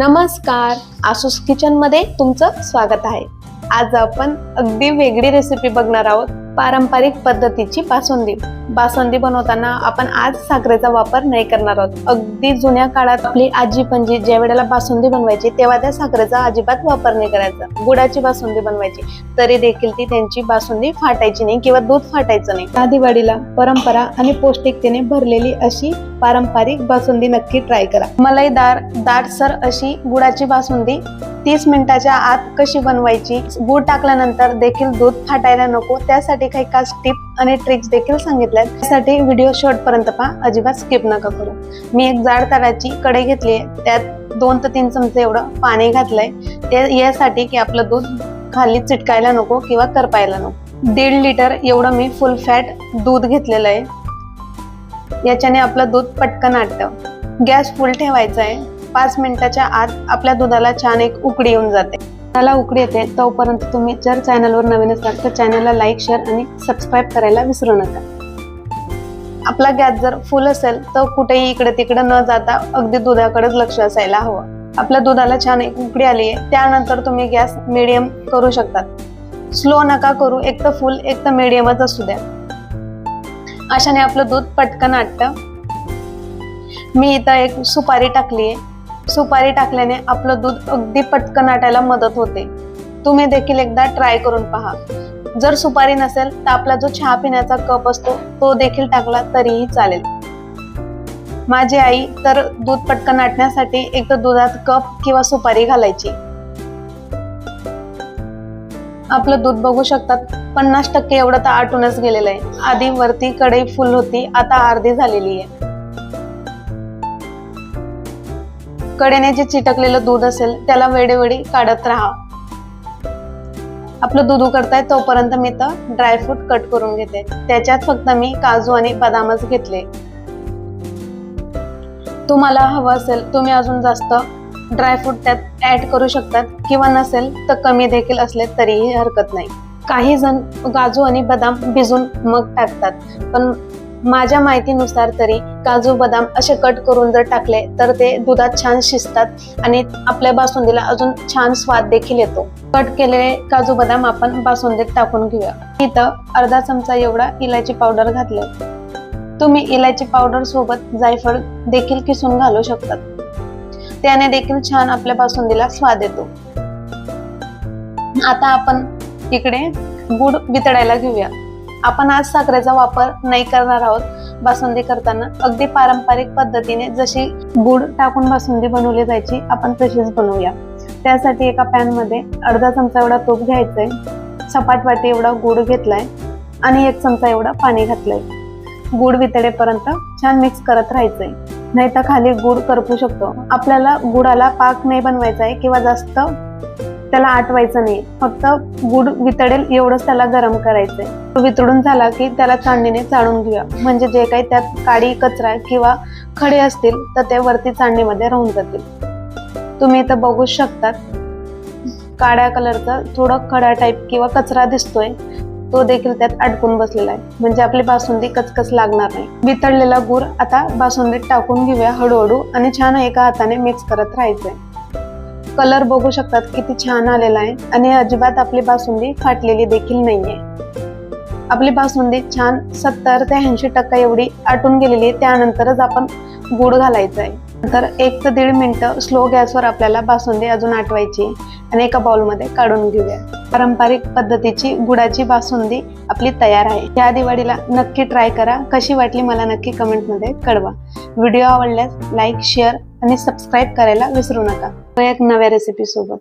नमस्कार आसूस किचनमध्ये तुमचं स्वागत आहे. आज आपण अगदी वेगळी रेसिपी बघणार आहोत. पारंपरिक पद्धतीची बासुंदी. बासुंदी बनवताना आपण आज साखरेचा वापर नाही करणार आहोत. अगदी जुन्या काळात आपली आजी पणजी ज्या वेळेला बासुंदी बनवायची तेव्हा त्या साखरेचा अजिबात वापर नाही करायचा. गुडाची बासुंदी बनवायची. तरी देखील ती त्यांची बासुंदी फाटायची नाही किंवा दूध फाटायचं नाही. त्या दिवाळीला परंपरा आणि पौष्टिकतेने भरलेली अशी पारंपरिक बासुंदी नक्की ट्राय करा. मलाईदार दाटसर अशी गुडाची बासुंदी तीस मिनिटाच्या आत कशी बनवायची? गुड टाकल्यानंतर देखील दूध फाटायला नको त्यासाठी काही खास टिप आणि ट्रिक्स देखील सांगितल्यात. त्यासाठी व्हिडिओ शेवट पर्यंत पहा. अजिबात स्किप नका करू. मी एक जाड तराची कढई घेतली आहे. त्यात दोन ते तीन चमचे एवढं पाणी घातलंय. ते यासाठी की आपलं दूध खाली चिटकायला नको किंवा करपायला नको. दीड लिटर एवढं मी फुल फॅट दूध घेतलेलं आहे. याच्याने आपलं दूध पटकन आटतं. गॅस फुल ठेवायचा आहे. पाच मिनिटाच्या आत आपल्या दुधाला छान एक उकडी येऊन जाते. त्याला उकडी येते. तोपर्यंत तुम्ही जर चॅनलवर नवीन असाल तर चॅनलला लाईक शेअर आणि सबस्क्राईब करायला विसरू नका. आपला गॅस जर फुल असेल तर कुठेही इकडे तिकडे न जाता अगदी दुधाकडेच लक्ष असायला हवं. आपल्या दुधाला छान एक उकडी आली आहे त्यानंतर तुम्ही गॅस मिडियम करू शकतात स्लो नका करू. एक तर फुल एक तर मिडियमच असू द्या. अशाने आपलं दूध पटकन आटतं. मी इथं एक सुपारी टाकली आहे सुपारी टाकल्याने आपलं दूध अगदी पटकन आटायला मदत होते. तुम्ही देखील एकदा ट्राय करून पहा. जर सुपारी नसेल तर आपला जो चहा पिण्याचा कप असतो तो देखील टाकला तरीही चालेल. माझी आई तर दूध पटकन आटण्यासाठी एक तर दुधात कप किंवा सुपारी घालायची. आपलं दूध बघू शकतात पन्नास टक्के एवढं तर आटूनच गेलेलं आहे. आधी वरती कढई फुल होती आता अर्धी झालेली आहे. कडेने जे चिटकलेलं दूध असेल त्याला वेळेवेळी काढत राहा. आपलं दूध उकडताय तोपर्यंत मी तर ड्रायफ्रूट कट करून घेते. त्याच्यात फक्त मी काजू आणि बदामच घेतले. तुम्हाला हवं असेल तुम्ही अजून जास्त ड्रायफ्रूट त्यात ऍड करू शकतात. किंवा नसेल तर कमी देखील असले तरीही हरकत नाही. काही जण काजू आणि बदाम भिजून मग टाकतात. पण माझ्या माहितीनुसार तरी काजू बदाम असे कट करून जर टाकले तर ते दुधात छान शिजतात आणि आपल्या बासुंदीला अजून छान स्वाद देखील येतो. कट केलेले काजू बदाम आपण बासुंदीत टाकून घेऊया. इथं अर्धा चमचा एवढा इलायची पावडर घातले. तुम्ही इलायची पावडर सोबत जायफळ देखील किसून घालू शकतात. त्याने देखील छान आपल्या बासुंदीला स्वाद येतो. आता आपण इकडे गुड वितळायला घेऊया. आपण आज साखरेचा वापर नाही करणार आहोत. बासुंदी करताना अगदी पारंपरिक पद्धतीने जशी गुड टाकून बासुंदी बनवली जायची आपण तशीच बनवूया. त्यासाठी एका पॅनमध्ये अर्धा चमचा एवढा तूप घ्यायचंय सपाट वाटी एवढा गुड घेतलाय आणि एक चमचा एवढा पाणी घातलंय. गुड वितळेपर्यंत छान मिक्स करत राहायचंय. नाही तर खाली गुड करपू शकतो. आपल्याला गुडाला पाक नाही बनवायचा आहे किंवा जास्त त्याला आटवायचं नाही. फक्त गुड वितळेल एवढंच त्याला गरम करायचंय. वितळून झाला की त्याला चाळणीने चाळून घेऊया. म्हणजे जे काही त्यात काडी कचरा किंवा खडे असतील तर ते वरती चाळणीमध्ये राहून जातील. तुम्ही इथं बघू शकतात काळ्या कलरचा थोडं खडा टाईप किंवा कचरा दिसतोय. तो देखील त्यात अडकून बसलेला आहे. म्हणजे आपली बासुंदी कचकच लागणार नाही. वितळलेला गुर आता बासुंदीत टाकून घेऊया हळूहळू आणि छान एका हाताने मिक्स करत राहायचंय. कलर बघू शकतात किती छान आलेला आहे. आणि अजिबात आपली बासुंदी फाटलेली देखील नाहीये. आपली बासुंदी छान सत्तर ते ऐंशी टक्का एवढी आटून गेलेली आहे. त्यानंतरच आपण गुड घालायचं आहे. नंतर एक ते दीड मिनटं स्लो गॅसवर आपल्याला बासुंदी अजून आटवायची आणि एका बाउलमध्ये काढून घेऊया. पारंपरिक पद्धतीची गुडाची बासुंदी आपली तयार आहे. या दिवाळीला नक्की ट्राय करा. कशी वाटली मला नक्की कमेंटमध्ये कळवा. व्हिडिओ आवडल्यास लाईक शेअर आणि सबस्क्राईब करायला विसरू नका. एक नव्या रेसिपी सोबत